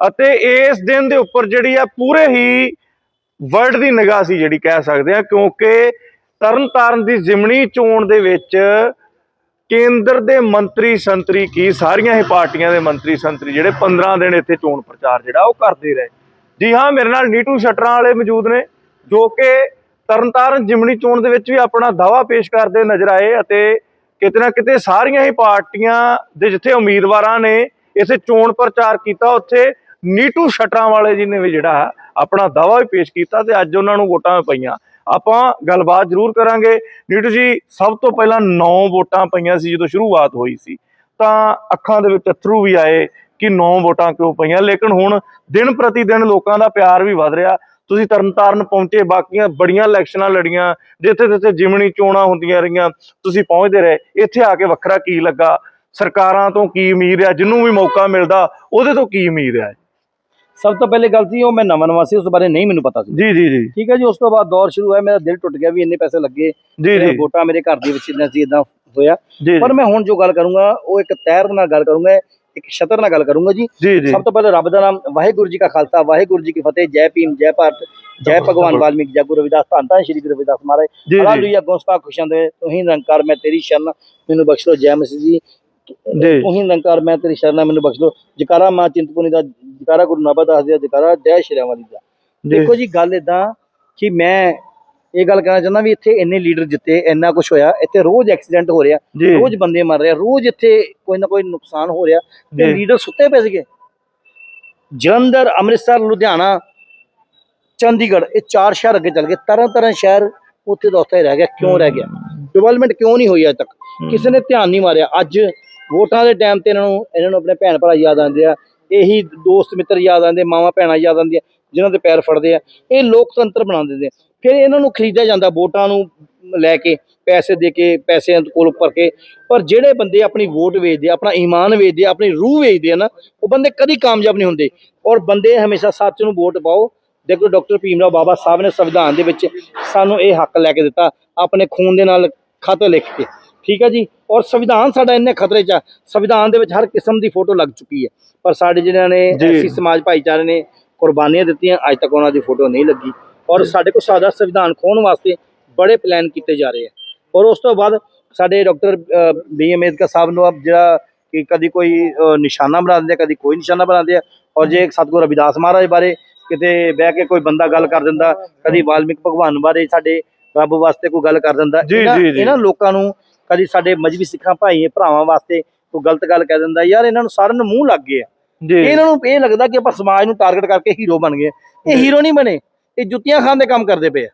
ਅਤੇ ਇਸ ਦਿਨ ਦੇ ਉੱਪਰ ਜਿਹੜੀ ਆ ਪੂਰੇ ਹੀ ਵਰਲਡ ਦੀ ਨਿਗਾਹ ਸੀ ਜਿਹੜੀ ਕਹਿ ਸਕਦੇ ਆ, ਕਿਉਂਕਿ ਤਰਨਤਾਰਨ ਦੀ ਜ਼ਿਮਣੀ ਚੋਣ ਦੇ ਵਿੱਚ ਕੇਂਦਰ ਦੇ ਮੰਤਰੀ ਸੰਤਰੀ ਕੀ, ਸਾਰੀਆਂ ਹੀ ਪਾਰਟੀਆਂ ਦੇ ਮੰਤਰੀ ਸੰਤਰੀ ਜਿਹੜੇ 15 ਦਿਨ ਇੱਥੇ ਚੋਣ ਪ੍ਰਚਾਰ ਜਿਹੜਾ ਉਹ ਕਰਦੇ ਰਹੇ। ਜੀ ਹਾਂ, ਮੇਰੇ ਨਾਲ ਨੀਟੂ ਸ਼ਟਰਾਂ ਵਾਲੇ ਮੌਜੂਦ ਨੇ, ਜੋ ਕਿ ਤਰਨਤਾਰਨ ਜਿਮਣੀ ਚੋਣ ਦੇ ਵਿੱਚ ਵੀ ਆਪਣਾ ਦਾਵਾ ਪੇਸ਼ ਕਰਦੇ ਨਜ਼ਰ ਆਏ ਅਤੇ ਕਿਤੇ ਨਾ ਕਿਤੇ ਸਾਰੀਆਂ ਹੀ ਪਾਰਟੀਆਂ ਦੇ ਜਿੱਥੇ ਉਮੀਦਵਾਰਾਂ ਨੇ ਇੱਥੇ ਚੋਣ ਪ੍ਰਚਾਰ ਕੀਤਾ, ਉੱਥੇ ਨੀਟੂ ਸ਼ਟਰਾਂ ਵਾਲੇ ਜੀ ਨੇ ਵੀ ਜਿਹੜਾ ਆਪਣਾ ਦਾਵਾ ਵੀ ਪੇਸ਼ ਕੀਤਾ ਤੇ ਅੱਜ ਉਹਨਾਂ ਨੂੰ ਵੋਟਾਂ ਪਈਆਂ। ਆਪਾਂ ਗੱਲਬਾਤ ਜ਼ਰੂਰ ਕਰਾਂਗੇ। ਨੀਟੂ ਜੀ, ਸਭ ਤੋਂ ਪਹਿਲਾਂ 9 ਵੋਟਾਂ ਪਈਆਂ ਸੀ ਜਦੋਂ ਸ਼ੁਰੂਆਤ ਹੋਈ ਸੀ। ਤਾਂ ਅੱਖਾਂ ਦੇ ਵਿੱਚ ਅਥਰੂ ਵੀ ਆਏ ਕਿ 9 ਵੋਟਾਂ ਕਿਉਂ ਪਈਆਂ। ਲੇਕਿਨ ਹੁਣ ਦਿਨ ਪ੍ਰਤੀ ਦਿਨ ਲੋਕਾਂ ਦਾ ਪਿਆਰ ਵੀ ਵਧ ਰਿਹਾ। ਤੁਸੀਂ ਤਰਨਤਾਰਨ ਪਹੁੰਚੇ, ਬਾਕੀਆਂ ਬੜੀਆਂ ਇਲੈਕਸ਼ਨਾਂ ਲੜੀਆਂ, ਜਿੱਥੇ ਜਿੱਥੇ ਜਿਮਣੀ ਚੋਣਾਂ ਹੁੰਦੀਆਂ ਰਹੀਆਂ, ਤੁਸੀਂ ਪਹੁੰਚਦੇ ਰਹੇ। ਇੱਥੇ ਆ ਕੇ ਵੱਖਰਾ ਕੀ ਲੱਗਾ? ਸਰਕਾਰਾਂ ਤੋਂ ਕੀ ਉਮੀਦ ਹੈ? ਜਿਹਨੂੰ ਵੀ ਮੌਕਾ ਮਿਲਦਾ, ਉਹਦੇ ਤੋਂ ਕੀ ਉਮੀਦ ਹੈ? ਸਭ ਤੋਂ ਪਹਿਲੇ ਗਲਤੀ ਉਹ ਮੈਂ ਨਵਾਂ ਨਵਾਂ ਸੀ ਉਸ ਬਾਰੇ ਨਹੀਂ ਮੈਨੂੰ ਪਤਾ ਸੀ। ਜੀ ਜੀ ਜੀ। ਠੀਕ ਹੈ ਜੀ ਉਸ ਤੋਂ ਬਾਅਦ ਦੌਰ ਸ਼ੁਰੂ ਹੋਇਆ ਮੇਰਾ ਦਿਲ ਟੁੱਟ ਗਿਆ ਵੀ ਇੰਨੇ ਪੈਸੇ ਲੱਗੇ ਜੀ ਜੀ। ਵੋਟਾਂ ਮੇਰੇ ਘਰ ਦੇ ਵਿੱਚ ਇੰਨਾ ਸੀ ਇਦਾਂ ਹੋਇਆ। ਪਰ ਮੈਂ ਹੁਣ ਜੋ ਗੱਲ ਕਰੂੰਗਾ ਉਹ ਇੱਕ ਤੈਰ ਨਾਲ ਗੱਲ ਕਰੂੰਗਾ ਇੱਕ ਛਤਰ ਨਾਲ ਗੱਲ ਕਰੂੰਗਾ ਜੀ। ਸਭ ਤੋਂ ਪਹਿਲੇ ਰੱਬ ਦਾ ਨਾਮ ਵਾਹਿਗੁਰੂ ਜੀ ਕਾ ਖਾਲਸਾ ਵਾਹਿਗੁਰੂ ਜੀ ਕੀ ਫਤਿਹ ਜੈ ਭੀਮ ਜੈ ਭਾਰਤ ਜੈ ਭਗਵਾਨ ਵਾਲਮੀਕ ਜੈ ਗੁਰੂ ਰਵਿਦਾਸ ਧੰਨ ਧੰਨ ਸ਼੍ਰੀ ਗੁਰੂ ਰਵਿਦਾਸ ਮਹਾਰਾਜ। ਹਾਲੇਲੂਇਆ ਗੋਸਪਾ ਖੁਸ਼ਾਂ ਦੇ ਤੁਹੀਂ ਨਿਰੰਕਾਰ ਮੈਂ ਤੇਰੀ ਸ਼ਰਨ ਮੈਨੂੰ ਬਖਸ਼ ਲੋ ਜੈ ਮਸੀਹ ਜੀ। ਤੁਹੀਂ ਨਿਰੰਕਾਰ ਮੈਂ ਤੇਰੀ ਸ਼ਰਨ ਮੈਨੂੰ ਬਖਸ਼ ਲੋ ਜਕਾਰਾ ਮਾਂ ਚਿੰਤਪੁਰਨੀ ਦਾ ਜਕਾਰਾ ਗੁਰੂ ਨਾਨਕ ਦਾਸ ਜੀ ਦਾ ਜਕਾਰਾ ਜੈ ਸ਼੍ਰੀ ਰਾਮ ਦਾ। ਦੇਖੋ ਜੀ ਗੱਲ ਇਦਾਂ ਕਿ ਮੈਂ ਇਹ ਗੱਲ ਕਹਿਣਾ ਚਾਹੁੰਦਾ ਵੀ ਇੱਥੇ ਇੰਨੇ ਲੀਡਰ ਜਿੱਤੇ ਇੰਨਾ ਕੁਝ ਹੋਇਆ ਇੱਥੇ ਰੋਜ਼ ਐਕਸੀਡੈਂਟ ਹੋ ਰਿਹਾ ਰੋਜ਼ ਬੰਦੇ ਮਰ ਰਹੇ ਆ, ਰੋਜ਼ ਇੱਥੇ ਕੋਈ ਨਾ ਕੋਈ ਨੁਕਸਾਨ ਹੋ ਰਿਹਾ। ਤੇ। ਲੀਡਰ ਸੁੱਤੇ ਪਏ ਸੀਗੇ। ਜਲੰਧਰ ਅੰਮ੍ਰਿਤਸਰ ਲੁਧਿਆਣਾ ਚੰਡੀਗੜ੍ਹ ਇਹ ਚਾਰ ਸ਼ਹਿਰ ਅੱਗੇ ਚੱਲ ਗਏ। ਤਰਨ ਤਰਨ ਸ਼ਹਿਰ ਉੱਥੇ ਦਾ ਉੱਥੇ ਰਹਿ ਗਿਆ ਕਿਉਂ ਰਹਿ ਗਿਆ? ਡਿਵੈਲਪਮੈਂਟ ਕਿਉਂ ਨਹੀਂ ਹੋਈ ਅਜੇ ਤੱਕ? ਕਿਸੇ ਨੇ ਧਿਆਨ ਨਹੀਂ ਮਾਰਿਆ। ਅੱਜ ਵੋਟਾਂ ਦੇ ਟਾਈਮ ਤੇ ਇਹਨਾਂ ਨੂੰ ਇਹਨਾਂ ਨੂੰ ਆਪਣੇ ਭੈਣ ਭਰਾ ਯਾਦ ਆਉਂਦੇ ਆ। ਇਹੀ ਦੋਸਤ ਮਿੱਤਰ ਯਾਦ ਆਉਂਦੇ, ਮਾਵਾਂ ਭੈਣਾਂ ਯਾਦ ਆਉਂਦੀਆਂ, ਜਿਨ੍ਹਾਂ ਦੇ ਪੈਰ ਫੜਦੇ ਆ, ਇਹ ਲੋਕਤੰਤਰ ਬਣਾ ਦਿੰਦੇ ਆ। ਫਿਰ ਇਹਨਾਂ ਨੂੰ ਖਰੀਦਿਆ ਜਾਂਦਾ ਵੋਟਾਂ ਨੂੰ ਲੈ ਕੇ, ਪੈਸੇ ਦੇ ਕੇ, ਪੈਸਿਆਂ ਕੋਲ ਭਰ ਕੇ। ਪਰ ਜਿਹੜੇ ਬੰਦੇ ਆਪਣੀ ਵੋਟ ਵੇਚਦੇ ਆ, ਆਪਣਾ ਈਮਾਨ ਵੇਚਦੇ ਆ, ਆਪਣੀ ਰੂਹ ਵੇਚਦੇ ਆ ਨਾ, ਉਹ ਬੰਦੇ ਕਦੀ ਕਾਮਯਾਬ ਨਹੀਂ ਹੁੰਦੇ। ਔਰ ਬੰਦੇ ਹਮੇਸ਼ਾ ਸੱਚ ਨੂੰ ਵੋਟ ਪਾਓ। ਦੇਖੋ ਡਾਕਟਰ ਭੀਮਰਾਓ ਬਾਬਾ ਸਾਹਿਬ ਨੇ ਸੰਵਿਧਾਨ ਦੇ ਵਿੱਚ ਸਾਨੂੰ ਇਹ ਹੱਕ ਲੈ ਕੇ ਦਿੱਤਾ, ਆਪਣੇ ਖੂਨ ਦੇ ਨਾਲ ਖਤ ਲਿਖ ਕੇ। ਠੀਕ ਹੈ ਜੀ? ਔਰ ਸੰਵਿਧਾਨ ਸਾਡਾ ਇੰਨੇ ਖਤਰੇ 'ਚ ਆ। ਸੰਵਿਧਾਨ ਦੇ ਵਿੱਚ ਹਰ ਕਿਸਮ ਦੀ ਫੋਟੋ ਲੱਗ ਚੁੱਕੀ ਹੈ। ਪਰ ਸਾਡੇ ਜਿਹੜਿਆਂ ਨੇ। ਐਸੀ ਸਮਾਜ ਭਾਈਚਾਰੇ ਨੇ ਕੁਰਬਾਨੀਆਂ ਦਿੱਤੀਆਂ ਅੱਜ ਤੱਕ ਉਹਨਾਂ ਦੀ ਫੋਟੋ ਨਹੀਂ ਲੱਗੀ। ਔਰ ਸਾਡੇ ਕੋਲ ਸਾਡਾ ਸੰਵਿਧਾਨ ਖੋਣ ਵਾਸਤੇ ਬੜੇ ਪਲਾਨ ਕੀਤੇ ਜਾ ਰਹੇ ਆ। ਔਰ ਉਸ ਤੋਂ ਬਾਅਦ ਸਾਡੇ ਡਾਕਟਰ ਬੀ. ਅੰਬੇਦਕਰ ਸਾਹਿਬ ਨੂੰ ਅਬ ਜਿਹੜਾ ਕਿ ਕਦੀ ਕੋਈ ਨਿਸ਼ਾਨਾ ਬਣਾ ਦਿੰਦੇ ਆ, ਕਦੀ ਕੋਈ ਨਿਸ਼ਾਨਾ ਬਣਾਉਂਦੇ ਆ। ਔਰ ਜੇ ਸਤਿਗੁਰੂ ਰਵਿਦਾਸ ਮਹਾਰਾਜ ਬਾਰੇ ਕਿਤੇ ਬਹਿ ਕੇ ਕੋਈ ਬੰਦਾ ਗੱਲ ਕਰ ਦਿੰਦਾ ਕਦੀ ਵਾਲਮੀਕ ਭਗਵਾਨ ਬਾਰੇ ਸਾਡੇ ਰੱਬ ਵਾਸਤੇ ਕੋਈ ਗੱਲ ਕਰ ਦਿੰਦਾ। ਇਹਨਾਂ ਲੋਕਾਂ ਨੂੰ ਕਦੀ ਸਾਡੇ ਮਜਬੀ ਸਿੱਖਾਂ ਭਾਈ ਭਰਾਵਾਂ ਵਾਸਤੇ ਕੋਈ ਗਲਤ ਗੱਲ ਕਹਿ ਦਿੰਦਾ ਯਾਰ ਇਹਨਾਂ ਨੂੰ ਸਾਰਿਆਂ ਨੂੰ ਮੂੰਹ ਲੱਗ ਗਏ ਆ। ਇਹਨਾਂ ਨੂੰ ਇਹ ਲੱਗਦਾ ਕਿ ਆਪਾਂ ਸਮਾਜ ਨੂੰ ਟਾਰਗੇਟ ਕਰਕੇ ਹੀਰੋ ਬਣ ਗਏ ਇਹ ਹੀਰੋ ਨਹੀਂ ਬਣੇ ਇਹ ਜੁੱਤੀਆਂ ਖਾਣ ਦੇ ਕੰਮ ਕਰਦੇ ਪਏ ਆ।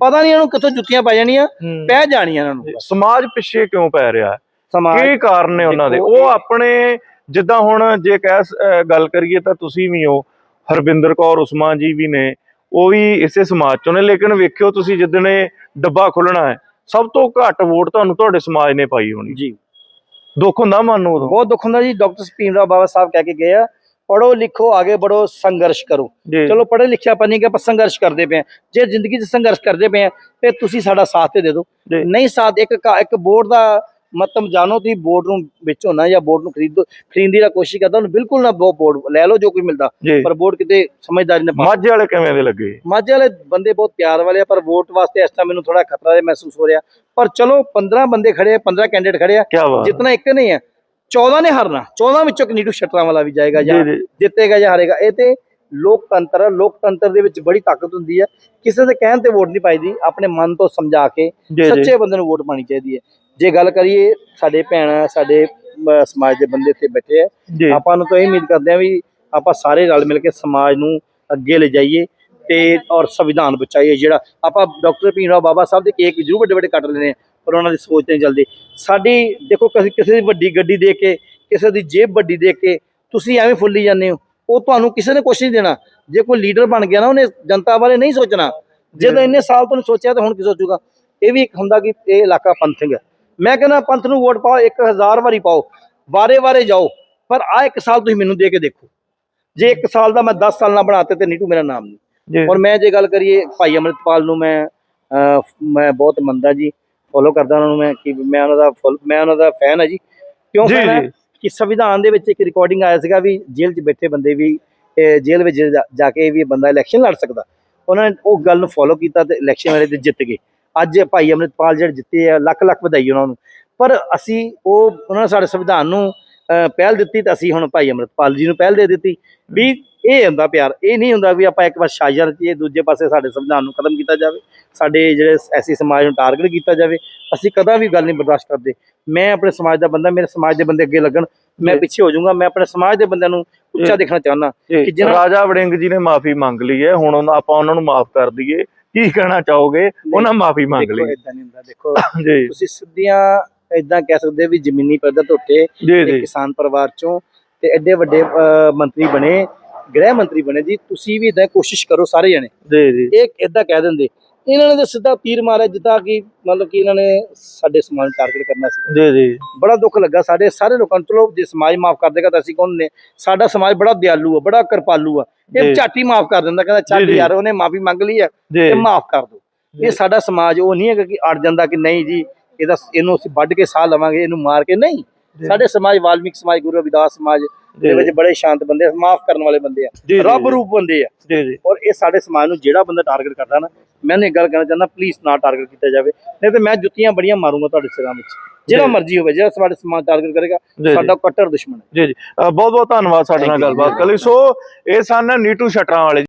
ਪਤਾ ਨਹੀਂ ਇਹਨੂੰ ਕਿੱਥੋਂ ਜੁੱਤੀਆਂ ਪੈ ਜਾਣੀਆਂ। ਪੈ ਜਾਣੀਆਂ ਇਹਨਾਂ ਨੂੰ ਸਮਾਜ ਪਿੱਛੇ ਕਿਉਂ ਪੈ ਰਿਹਾ? ਹੈ ਸਮਾਜ ਕੀ ਕਾਰਨ ਨੇ ਉਹਨਾਂ ਦੇ? ਉਹ ਆਪਣੇ ਜਿੱਦਾਂ ਹੁਣ ਜੇ ਕਹਿ ਗੱਲ ਕਰੀਏ ਤਾਂ ਤੁਸੀਂ ਵੀ ਹੋ ਹਰਬਿੰਦਰ ਕੌਰ ਉਸਮਾਨ ਜੀ ਵੀ ਨੇ ਉਹ ਵੀ ਇਸੇ ਸਮਾਜ ਚੋਂ ਨੇ। ਲੇਕਿਨ ਵੇਖਿਓ ਤੁਸੀਂ ਜਿੱਦਣੇ ਡੱਬਾ ਖੁੱਲਣਾ ਹੈ ਸਭ ਤੋਂ ਘੱਟ ਵੋਟ ਤੁਹਾਨੂੰ ਤੁਹਾਡੇ ਸਮਾਜ ਨੇ ਪਾਈ ਹੋਣੀ। ਜੀ। ਦੁੱਖ ਹੁੰਦਾ ਮਨ ਨੂੰ ਉਦੋਂ? ਬਹੁਤ ਦੁੱਖ ਹੁੰਦਾ ਜੀ। ਡਾਕਟਰ ਭੀਮਰਾਓ ਬਾਬਾ ਸਾਹਿਬ ਕਹਿ ਕੇ ਗਏ ਆ ਪੜੋ ਲਿਖੋ ਆਗੇ ਬੜੋ ਸੰਘਰਸ਼ ਕਰੋ। ਚਲੋ ਪੜ੍ਹੇ ਲਿਖਿਆ ਆਪਾਂ ਨਹੀਂ ਕਿ ਆਪਾਂ ਸੰਘਰਸ਼ ਕਰਦੇ ਪਏ ਆ। ਜੇ ਜ਼ਿੰਦਗੀ 'ਚ ਸੰਘਰਸ਼ ਕਰਦੇ ਪਏ ਆ ਤੇ ਤੁਸੀਂ ਸਾਡਾ ਸਾਥ ਤੇ ਦੇ ਦਿਓ। ਨਹੀਂ ਸਾਥ ਇੱਕ ਇੱਕ ਬੋਰਡ ਦਾ ਮਤਲਬ ਜਾਣੋ ਤੁਸੀਂ ਬੋਰਡ ਨੂੰ ਵੇਚੋ ਨਾ ਜਾਂ ਬੋਰਡ ਨੂੰ ਖਰੀਦੋ ਖਰੀਦੀ ਦਾ ਕੋਸ਼ਿਸ਼ ਕਰਦਾ ਉਹਨੂੰ ਬਿਲਕੁਲ ਨਾ ਬੋਰਡ ਲੈ ਲਓ ਜੋ ਕੋਈ ਮਿਲਦਾ। ਪਰ ਵੋਟ ਕਿਤੇ ਸਮਝਦਾਰੀ ਨਾਲ ਮਾਝੇ ਵਾਲੇ ਕਿਵੇਂ ਦੇ ਲੱਗੇ? ਮਾਝੇ ਵਾਲੇ ਬੰਦੇ ਬਹੁਤ ਪਿਆਰ ਵਾਲੇ ਆ ਪਰ ਵੋਟ ਵਾਸਤੇ ਇਸ ਟਾਈਮ ਮੈਨੂੰ ਥੋੜਾ ਖਤਰਾ ਜਿਹਾ ਮਹਿਸੂਸ ਹੋ ਰਿਹਾ। ਪਰ ਚਲੋ 15 ਬੰਦੇ ਖੜੇ ਆ 15 ਕੈਂਡੀਡੇਟ ਖੜੇ ਆ। ਜਿਤਨਾ ਇੱਕ ਨਹੀਂ ਹੈ 14 ਨੇ ਹਾਰਨਾ। 14 ਵਿੱਚੋਂ ਇੱਕ ਨੀਟੂ ਸ਼ਟਰਾਂ ਵਾਲਾ ਵੀ ਜਾਏਗਾ ਜਾਂ। ਜਿੱਤੇਗਾ ਜਾਂ ਹਾਰੇਗਾ। ਇਹ ਤੇ ਲੋਕਤੰਤਰ ਲੋਕਤੰਤਰ ਦੇ ਵਿੱਚ ਬੜੀ ਤਾਕਤ ਹੁੰਦੀ ਹੈ ਕਿਸੇ ਦੇ ਕਹਿਣ ਤੇ ਵੋਟ ਨਹੀਂ ਪਾਈਦੀ ਆਪਣੇ ਮਨ ਤੋਂ ਸਮਝਾ ਕੇ। ਸੱਚੇ ਬੰਦੇ ਨੂੰ ਵੋਟ ਪਾਣੀ ਚਾਹੀਦੀ ਹੈ। ਜੇ ਗੱਲ ਕਰੀਏ ਸਾਡੇ ਭੈਣਾਂ ਸਾਡੇ ਸਮਾਜ ਦੇ ਬੰਦੇ ਇੱਥੇ ਬੈਠੇ ਆ ਆਪਾਂ ਨੂੰ ਤਾਂ ਇਹ ਉਮੀਦ ਕਰਦੇ ਆ ਵੀ ਆਪਾਂ ਸਾਰੇ ਰਲ ਮਿਲ ਕੇ ਸਮਾਜ ਨੂੰ ਅੱਗੇ ਲੈ ਜਾਈਏ ਤੇ ਔਰ ਸੰਵਿਧਾਨ ਬਚਾਈਏ ਜਿਹੜਾ ਆਪਾਂ ਡਾਕਟਰ ਭੀਮਰਾਓ ਬਾਬਾ ਸਾਹਿਬ ਦੇ ਕੇਕ ਜ਼ਰੂਰ ਵੱਡੇ ਵੱਡੇ ਕੱਟ ਲੈਣੇ ਪਰ ਉਹਨਾਂ ਦੀ ਸੋਚ ਤੇ ਨਹੀਂ ਚੱਲਦੀ। ਸਾਡੀ ਦੇਖੋ ਕਿਸੇ ਕਿਸੇ ਦੀ ਵੱਡੀ ਗੱਡੀ ਦੇਖ ਕੇ ਕਿਸੇ ਦੀ ਜੇਬ ਵੱਡੀ ਦੇਖ ਕੇ ਤੁਸੀਂ ਐਵੇਂ ਫੁੱਲੀ ਜਾਂਦੇ ਹੋ ਉਹ ਤੁਹਾਨੂੰ ਕਿਸੇ ਨੇ ਕੁਛ ਨਹੀਂ ਦੇਣਾ। ਜੇ ਕੋਈ ਲੀਡਰ ਬਣ ਗਿਆ ਨਾ ਉਹਨੇ ਜਨਤਾ ਬਾਰੇ ਨਹੀਂ ਸੋਚਣਾ। ਜਦੋਂ ਇੰਨੇ ਸਾਲ ਤੋਂ ਸੋਚਿਆ ਤਾਂ ਹੁਣ ਕੀ ਸੋਚੂਗਾ? ਇਹ ਵੀ ਇੱਕ ਹੁੰਦਾ ਕਿ ਇਹ ਇਲਾਕਾ ਪੰਥਕ ਹੈ। ਮੈਂ ਕਹਿੰਦਾ ਪੰਥ ਨੂੰ ਵੋਟ ਪਾਓ 1000 ਵਾਰੀ ਪਾਓ ਵਾਰੇ-ਵਾਰੇ ਜਾਓ ਪਰ ਆ ਇੱਕ ਸਾਲ ਤੁਸੀਂ ਮੈਨੂੰ ਦੇ ਕੇ ਦੇਖੋ। ਜੇ ਇੱਕ ਸਾਲ ਦਾ ਮੈਂ 10 ਸਾਲ ਨਾ ਬਣਾਤੇ ਤੇ ਨੀਟੂ ਮੇਰਾ ਨਾਮ ਨਹੀਂ। ਔਰ ਮੈਂ ਜੇ ਗੱਲ ਕਰੀਏ ਭਾਈ ਅਮਰਿਤਪਾਲ ਨੂੰ ਮੈਂ ਮੈਂ ਬਹੁਤ ਮੰਨਦਾ ਜੀ ਫੋਲੋ ਕਰਦਾ ਉਹਨਾਂ ਨੂੰ ਮੈਂ ਕਿ ਮੈਂ ਉਹਨਾਂ ਦਾ ਮੈਂ ਉਹਨਾਂ ਦਾ ਫੈਨ ਹੈ ਜੀ। ਕਿਉਂ fan ਹੈ। ਕਿ ਸੰਵਿਧਾਨ ਦੇ ਵਿੱਚ ਇੱਕ ਰਿਕਾਰਡਿੰਗ ਆਇਆ ਸੀਗਾ ਵੀ ਜੇਲ੍ਹ 'ਚ ਬੈਠੇ ਬੰਦੇ ਵੀ ਜੇਲ੍ਹ ਵਿੱਚ ਜਾ- ਕੇ ਵੀ ਬੰਦਾ ਇਲੈਕਸ਼ਨ ਲੜ ਸਕਦਾ। ਉਹਨਾਂ ਨੇ ਉਹ ਗੱਲ ਨੂੰ ਫੋਲੋ ਕੀਤਾ ਤੇ ਇਲੈਕਸ਼ਨ ਵੇਲੇ ਤੇ ਜਿੱਤ ਗਏ। ਅੱਜ ਭਾਈ ਅੰਮ੍ਰਿਤਪਾਲ ਜਿਹੜੇ ਜਿੱਤੇ ਆ ਲੱਖ ਲੱਖ ਵਧਾਈ ਉਹਨਾਂ ਨੂੰ। ਪਰ ਅਸੀਂ ਉਹ ਉਹਨਾਂ ਨੇ ਸਾਡੇ ਸੰਵਿਧਾਨ ਨੂੰ ਪਹਿਲ ਦਿੱਤੀ ਤਾਂ ਅਸੀਂ ਹੁਣ ਭਾਈ ਅੰਮ੍ਰਿਤਪਾਲ ਜੀ ਨੂੰ ਪਹਿਲ ਦੇ ਦਿੱਤੀ। ਵੀ ਇਹ ਹੁੰਦਾ ਪਿਆਰ ਇਹ ਨਹੀਂ ਹੁੰਦਾ ਵੀ ਆਪਾਂ ਇੱਕ ਵਾਰ ਸ਼ਾਜਰ ਰਚੀਏ ਦੂਜੇ ਪਾਸੇ ਸਾਡੇ ਸੰਵਿਧਾਨ ਨੂੰ ਖਤਮ ਕੀਤਾ ਜਾਵੇ ਸਾਡੇ ਜਿਹੜੇ ਐਸੀ ਸਮਾਜ ਨੂੰ ਟਾਰਗੇਟ ਕੀਤਾ ਜਾਵੇ। ਅਸੀਂ ਕਦਾ ਵੀ ਗੱਲ ਨਹੀਂ ਬਰਦਾਸ਼ਤ ਕਰਦੇ। ਮੈਂ ਆਪਣੇ ਸਮਾਜ ਦਾ ਬੰਦਾ ਮੇਰੇ ਸਮਾਜ ਦੇ ਬੰਦੇ ਅੱਗੇ ਲੱਗਣ ਮੈਂ। ਪਿੱਛੇ ਹੋ ਜਾਊਂਗਾ ਮੈਂ ਆਪਣੇ ਸਮਾਜ ਦੇ ਬੰਦਿਆਂ ਨੂੰ ਉੱਚਾ। ਦੇਖਣਾ ਚਾਹੁੰਦਾ ਕਿ ਜੀ ਜਿਹਨਾਂ- ਰਾਜਾ ਵੜਿੰਗ ਜੀ ਨੇ ਮਾਫੀ ਮੰਗ ਲਈ ਹੈ ਹੁਣ ਆਪਾਂ ਉਹਨਾਂ ਨੂੰ ਮਾਫ ਕਰ ਦਈਏ। ਕੀ ਕਹਿਣਾ ਚਾਹੋਗੇ? ਉਹਨਾਂ ਮਾਫੀ ਮੰਗ ਲਈ। ਇਦਾਂ ਨਹੀਂ ਹੁੰਦਾ। ਦੇਖੋ ਜੀ। ਤੁਸੀਂ ਸਿੱਧੀਆਂ ਇਦਾਂ ਕਹਿ ਸਕਦੇ ਵੀ ਜ਼ਮੀਨੀ ਪੱਧਰ ਜੀ ਕਿਸਾਨ ਪਰਿਵਾਰ ਚੋਂ ਤੇ ਐਡੇ ਵੱਡੇ ਮੰਤਰੀ ਬਣੇ ਗ੍ਰਹਿ ਮੰਤਰੀ ਬਣੇ ਜੀ। ਤੁਸੀਂ ਵੀ ਇਦਾਂ ਕੋਸ਼ਿਸ਼ ਕਰੋ ਸਾਰੇ ਜਣੇ। ਜੀ ਜੀ। ਇਹ ਇਦਾਂ ਕਹਿ ਦਿੰਦੇ। ਇਹਨਾਂ ਨੇ ਤਾਂ ਸਿੱਧਾ ਤੀਰ ਮਾਰਿਆ ਜਿੱਦਾਂ ਕਿ ਮਤਲਬ ਕਿ ਇਹਨਾਂ ਨੇ ਸਾਡੇ ਸਮਾਜ ਨੂੰ ਟਾਰਗੇਟ ਕਰਨਾ ਸੀ। ਜੀ ਜੀ। ਬੜਾ ਦੁੱਖ ਲੱਗਾ ਸਾਡੇ ਸਾਰੇ ਲੋਕਾਂ ਨੂੰ। ਚਲੋ ਜੇ ਸਮਾਜ ਮਾਫ ਕਰ ਦੇਗਾ ਤਾਂ ਅਸੀਂ ਕੌਣ ਨੇ? ਸਾਡਾ ਸਮਾਜ ਬੜਾ ਦਿਆਲੂ ਆ ਬੜਾ ਕਿਰਪਾਲੂ ਆ। ਇਹ ਝਾਟੀ ਮਾਫ ਕਰ ਦਿੰਦਾ ਕਹਿੰਦਾ ਜੀ। ਯਾਰ ਉਹਨੇ ਮਾਫੀ ਮੰਗ ਲਈ ਜੀ। ਤੇ ਮਾਫ ਕਰ ਦੋ। ਇਹ ਸਾਡਾ ਸਮਾਜ ਉਹ ਨਹੀਂ ਹੈਗਾ ਕਿ ਅੜ ਜਾਂਦਾ ਕਿ ਨਹੀਂ ਜੀ ਇਹਦਾ ਇਹਨੂੰ ਅਸੀਂ ਵੱਢ ਕੇ ਸਾਹ ਲਵਾਂਗੇ ਇਹਨੂੰ ਮਾਰ ਕੇ। ਨਹੀਂ ਸਾਡੇ ਸਮਾਜ ਵਾਲਮੀਕ ਸਮਾਜ ਗੁਰੂ ਰਵਿਦਾਸ ਸਮਾਜ ਦੇ ਵਿੱਚ ਬੜੇ ਸ਼ਾਂਤ ਬੰਦੇ ਮਾਫ ਕਰਨ ਵਾਲੇ ਬੰਦੇ ਆ ਰੱਬ। ਰੂਪ ਬੰਦੇ ਆ। ਜੀ ਜੀ। ਔਰ ਇਹ ਸਾਡੇ ਸਮਾਜ ਨੂੰ ਜਿਹੜਾ ਬੰਦਾ ਟਾਰਗੇਟ ਕਰਦਾ ਨਾ ਮੈਂ ਇਹ ਗੱਲ ਕਹਿਣਾ ਚਾਹੁੰਦਾ ਪਲੀਜ਼ ਨਾ ਟਾਰਗੇਟ ਕੀਤਾ ਜਾਵੇ ਨਹੀਂ ਤੇ ਮੈਂ ਜੁੱਤੀਆਂ ਬੜੀਆਂ ਮਾਰੂੰਗਾ ਤੁਹਾਡੇ ਸਿਰਾਂ ਵਿੱਚ ਜਿਹੜਾ। ਮਰਜ਼ੀ ਹੋਵੇ ਜਿਹੜਾ ਸਾਡੇ ਸਮਾਜ ਟਾਰਗੇਟ ਕਰੇਗਾ। ਸਾਡਾ ਕੱਟੜ ਦੁਸ਼ਮਣ ਹੈ ਜੀ ਜੀ ਬਹੁਤ ਬਹੁਤ ਧੰਨਵਾਦ ਸਾਡੇ ਨਾਲ ਗੱਲਬਾਤ ਜੀ। ਕਰ ਲਈ ਸੋ ਇਹ ਸਨ ਨੀਟੂ ਸ਼ਟਰਾਂ ਵਾਲੇ